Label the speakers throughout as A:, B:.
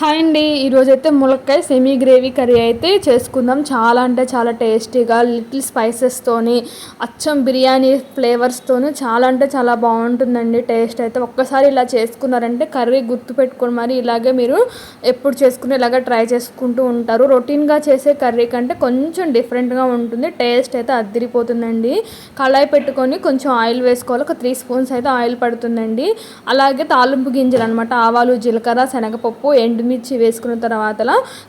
A: Hi అండి. ఈరోజు అయితే ములక్కాయ సెమీ గ్రేవీ కర్రీ అయితే చేసుకుందాం. చాలా అంటే చాలా టేస్టీగా లిటిల్ స్పైసెస్తోని అచ్చం బిర్యానీ ఫ్లేవర్స్తోని చాలా అంటే చాలా బాగుంటుందండి. టేస్ట్ అయితే ఒక్కసారి ఇలా చేసుకున్నారంటే కర్రీ గుర్తు పెట్టుకొని మరి ఇలాగే మీరు ఎప్పుడు చేసుకుని ఇలాగే ట్రై చేసుకుంటూ ఉంటారు. రొటీన్గా చేసే కర్రీ కంటే కొంచెం డిఫరెంట్గా ఉంటుంది. టేస్ట్ అయితే అద్దరిపోతుందండి కళాయి పెట్టుకొని కొంచెం ఆయిల్ వేసుకోవాలి. ఒక త్రీ స్పూన్స్ అయితే ఆయిల్ పడుతుందండి. అలాగే తాలింపు గింజలు అనమాట ఆవాలు జీలకర్ర శనగపప్పు ఎండు మిర్చి వేసుకున్న తర్వాత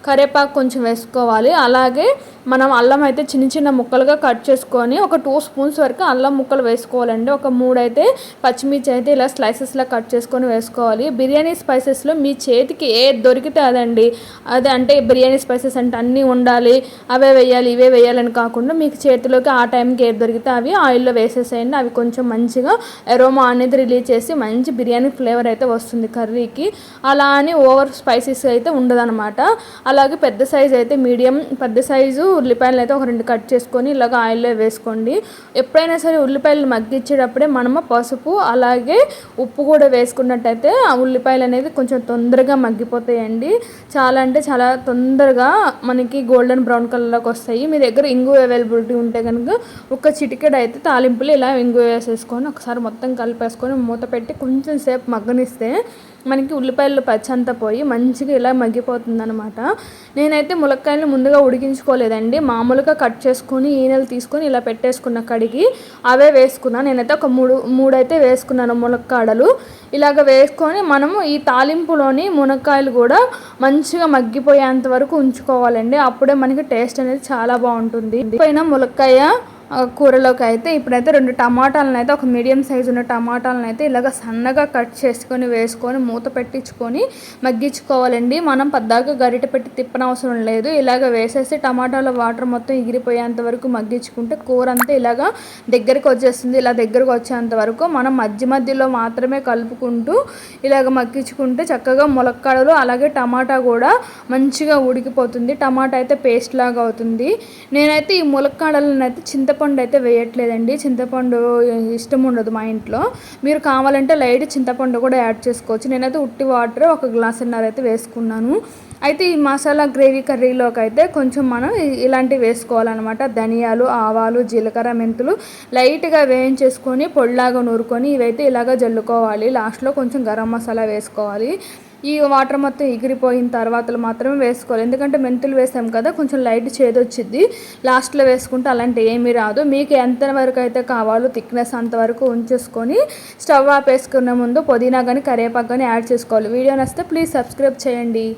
A: కరివేపాకు కొంచెం వేసుకోవాలి. అలాగే మనం అల్లం అయితే చిన్న చిన్న ముక్కలుగా కట్ చేసుకొని ఒక టూ స్పూన్స్ వరకు అల్లం ముక్కలు వేసుకోవాలండి. ఒక మూడు అయితే పచ్చిమిర్చి అయితే ఇలా స్లైసెస్లా కట్ చేసుకొని వేసుకోవాలి. బిర్యానీ స్పైసెస్లో మీ చేతికి ఏ దొరికితే అదండి. అదే అంటే బిర్యానీ స్పైసెస్ అంటే అన్నీ ఉండాలి అవే వేయాలి ఇవే వేయాలని కాకుండా మీకు చేతిలోకి ఆ టైంకి ఏది దొరికితే అవి ఆయిల్లో వేసేసేయండి. అవి కొంచెం మంచిగా ఎరోమా అనేది రిలీజ్ చేసి మంచి బిర్యానీ ఫ్లేవర్ అయితే వస్తుంది కర్రీకి. అలా అని ఓవర్ స్పైసెస్ అయితే ఉండదనమాట అలాగే పెద్ద సైజు అయితే మీడియం పెద్ద సైజు ఉల్లిపాయలు అయితే ఒక రెండు కట్ చేసుకొని ఇలాగ ఆయిల్లో వేసుకోండి. ఎప్పుడైనా సరే ఉల్లిపాయలు మగ్గించేటప్పుడే మనము పసుపు అలాగే ఉప్పు కూడా వేసుకున్నట్టయితే ఆ ఉల్లిపాయలు అనేది కొంచెం తొందరగా మగ్గిపోతాయండి. చాలా అంటే చాలా తొందరగా మనకి గోల్డెన్ బ్రౌన్ కలర్లోకి వస్తాయి. మీ దగ్గర ఇంగు అవైలబిలిటీ ఉంటే కనుక ఒక చిటికెడ్ అయితే తాలింపులు ఇలా ఇంగు వేసేసుకొని ఒకసారి మొత్తం కలిపేసుకొని మూత పెట్టి కొంచెం సేపు మగ్గనిస్తే మనకి ఉల్లిపాయలు పచ్చంతా పోయి మంచిగా ఇలా మగ్గిపోతుంది అనమాట నేనైతే ములక్కాయలు ముందుగా ఉడికించుకోలేదండి. మామూలుగా కట్ చేసుకొని ఈనెలు తీసుకొని ఇలా పెట్టేసుకున్న కడిగి అవే వేసుకున్నాను నేనైతే ఒక మూడు మూడైతే వేసుకున్నాను ములక్కాడలు. ఇలాగ వేసుకొని మనము ఈ తాలింపులోని మునక్కాయలు కూడా మంచిగా మగ్గిపోయేంత వరకు ఉంచుకోవాలండి. అప్పుడే మనకి టేస్ట్ అనేది చాలా బాగుంటుంది. పైన ములక్కాయ కూరలోకి అయితే ఇప్పుడైతే రెండు టమాటాలను అయితే ఒక మీడియం సైజు ఉన్న టమాటాలను అయితే ఇలాగ సన్నగా కట్ చేసుకొని వేసుకొని మూత పెట్టించుకొని మగ్గించుకోవాలండి. మనం పద్దాక గరిట పెట్టి తిప్పనవసరం లేదు. ఇలాగ వేసేసి టమాటాల వాటర్ మొత్తం ఎగిరిపోయేంత వరకు మగ్గించుకుంటే కూర అంతా ఇలాగ దగ్గరికి వచ్చేస్తుంది. ఇలా దగ్గరకు వచ్చేంత వరకు మనం మధ్య మధ్యలో మాత్రమే కలుపుకుంటూ ఇలాగ మగ్గించుకుంటే చక్కగా ములక్కాడలు అలాగే టమాటా కూడా మంచిగా ఉడికిపోతుంది. టమాటా అయితే పేస్ట్ లాగా అవుతుంది. నేనైతే ఈ ములక్కాడలను అయితే చింత చింతపండు అయితే వేయట్లేదండి. చింతపండు ఇష్టం ఉండదు మా ఇంట్లో. మీరు కావాలంటే లైట్ చింతపండు కూడా యాడ్ చేసుకోవచ్చు. నేనైతే ఉట్టి వాటర్ ఒక గ్లాసున్నర అయితే వేసుకున్నాను. అయితే ఈ మసాలా గ్రేవీ కర్రీలోకి అయితే కొంచెం మనం ఇలాంటివి వేసుకోవాలన్నమాట. ధనియాలు ఆవాలు జీలకర్ర మెంతులు లైట్గా వేయించేసుకొని పొడిలాగా నూరుకొని ఇవైతే ఇలాగ జల్లుకోవాలి. లాస్ట్లో కొంచెం గరం మసాలా వేసుకోవాలి. ఈ వాటర్ మొత్తం ఎగిరిపోయిన తర్వాత మాత్రమే వేసుకోవాలి. ఎందుకంటే మెంతులు వేసాం కదా కొంచెం లైట్ చేదొచ్చింది. లాస్ట్లో వేసుకుంటే అలాంటి ఏమీ రాదు. మీకు ఎంత వరకు అయితే కావాలో థిక్నెస్ అంతవరకు ఉంచేసుకొని స్టవ్ ఆపేసుకునే ముందు పుదీనా కానీ కరివేపాకు కానీ యాడ్ చేసుకోవాలి. వీడియో నచ్చితే ప్లీజ్ సబ్స్క్రైబ్ చేయండి.